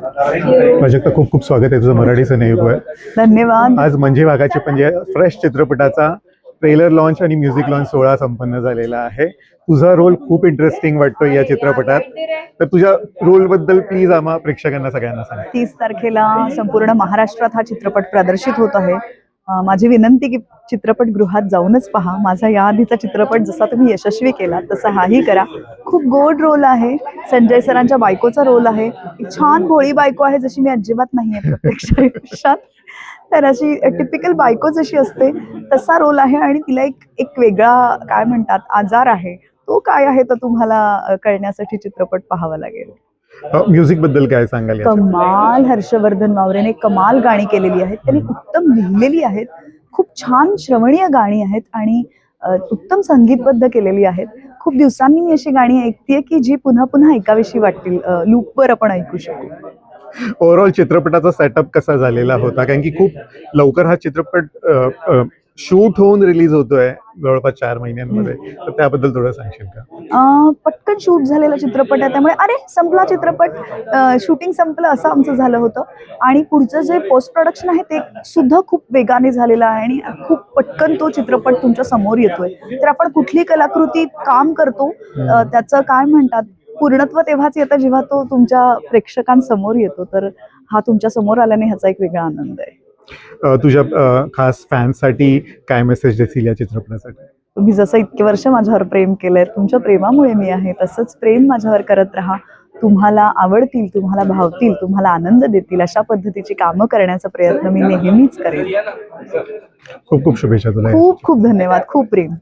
प्राजक्ता खूप खूप स्वागत आहे तुझं मराठी सिनेयुगवर धन्यवाद. आज म्हणजे वाघाचे म्हणजे फ्रेश चित्रपटाचा ट्रेलर लॉन्च आणि म्युझिक लॉन्च सोहळा संपन्न झालेला आहे. तुझा रोल खूप इंटरेस्टिंग वाटतोय या चित्रपटात. तर तुझ्या रोलबद्दल प्लीज आम्हा प्रेक्षकांना सगळ्यांना सांग. तीस तारखेला संपूर्ण महाराष्ट्रात हा चित्रपट प्रदर्शित होत आहे. माझी विनंती की चित्रपटगृहात जाऊनच पहा. माझा याआधीचा चित्रपट जसा तुम्ही यशस्वी केला तसा हाही करा. खूप गोड रोल आहे. संजय सरांच्या बायकोचा रोल आहे. छान भोळी बायको आहे जशी मी अजिबात नाही आहे प्रत्यक्ष आयुष्यात. तर अशी टिपिकल बायको जशी असते तसा रोल आहे आणि तिला एक एक वेगळा काय म्हणतात आजार आहे. तो काय आहे तर तुम्हाला कळण्यासाठी चित्रपट पाहावा लागेल. म्युझिकबद्दल काय सांगाल? कमाल हर्षवर्धन मावरेने कमाल गाणी केलेली आहेत. त्यांनी उत्तम लिहिलेली आहेत. खूप छान श्रवणीय गाणी आहेत आणि उत्तम संगीतबद्ध केलेली आहेत. खूप दिवसांनी मी अशी गाणी ऐकतेय की जी पुन्हा पुन्हा ऐकावीशी वाटतील. लूपवर आपण ऐकू शकू. ओव्हरऑल चित्रपटाचा सेटअप कसा झालेला होता? कारण की खूप लवकर हा चित्रपट शूट होऊन रिलीज होतोय जवळपास चार महिन्यांमध्ये. तर त्याबद्दल थोडं सांगशील का? पटकन शूट झालेला चित्रपट आहे. त्यामुळे अरे संपला चित्रपट. शूटिंग संपलं असं आमचं झालं होतं. आणि पुढचं जे पोस्ट प्रोडक्शन आहे ते सुद्धा खूप वेगाने झालेलं आहे आणि खूप पटकन तो चित्रपट तुमच्यासमोर येतोय. तर आपण कुठली कलाकृती काम करतो? त्याचं काय म्हणतात? पूर्णत्व तेव्हाच येतं जेव्हा तो तुमच्या प्रेक्षकांसमोर येतो. तर हा तुमच्यासमोर आल्याने ह्याचा एक वेगळा आनंद आहे. तुझ्या खास फॅन्ससाठी काय मेसेज देशील या चित्रपटासाठी? तुम्ही जसं इतके वर्ष माझ्यावर प्रेम केलंय तुमच्या प्रेमामुळे मी आहे तसंच प्रेम माझ्यावर करत राहा. तुम्हाला आवडतील तुम्हाला भावतील तुम्हाला आनंद देतील अशा पद्धतीची कामं करण्याचा प्रयत्न मी नेहमीच करेन. खूप खूप शुभेच्छा तुला. खूप खूप धन्यवाद खूप प्रेम.